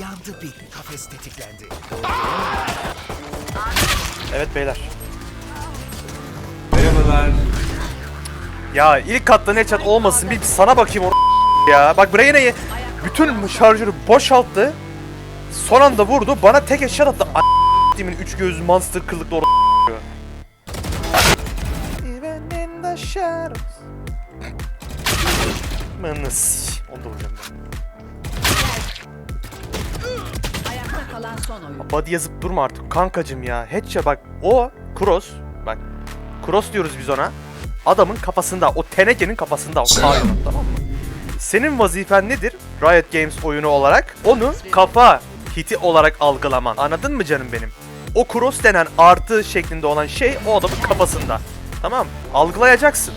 Yandı bir kafes tetiklendi. Evet beyler. Merhabalar. Ya ilk kattan headshot olmasın bir sana bakayım or ya. Bak Braina'yı bütün şarjörü boşalttı. Son anda vurdu. Bana tek headshot attı. A**timin üç gözlü monster kıllıklı or Even in the shadows. Mınıs. Onu da vuracağım ben. Ayakta kalan son oyun. Body yazıp durma artık kankacım ya. Headshot bak o cross bak cross diyoruz biz ona. Adamın kafasında o tenekenin kafasında o yanı, tamam mı? Senin vazifen nedir? Riot Games oyunu olarak onu kafa hiti olarak algılaman. Anladın mı canım benim? O cross denen artı şeklinde olan şey o adamın kafasında. Tamam mı? Algılayacaksın.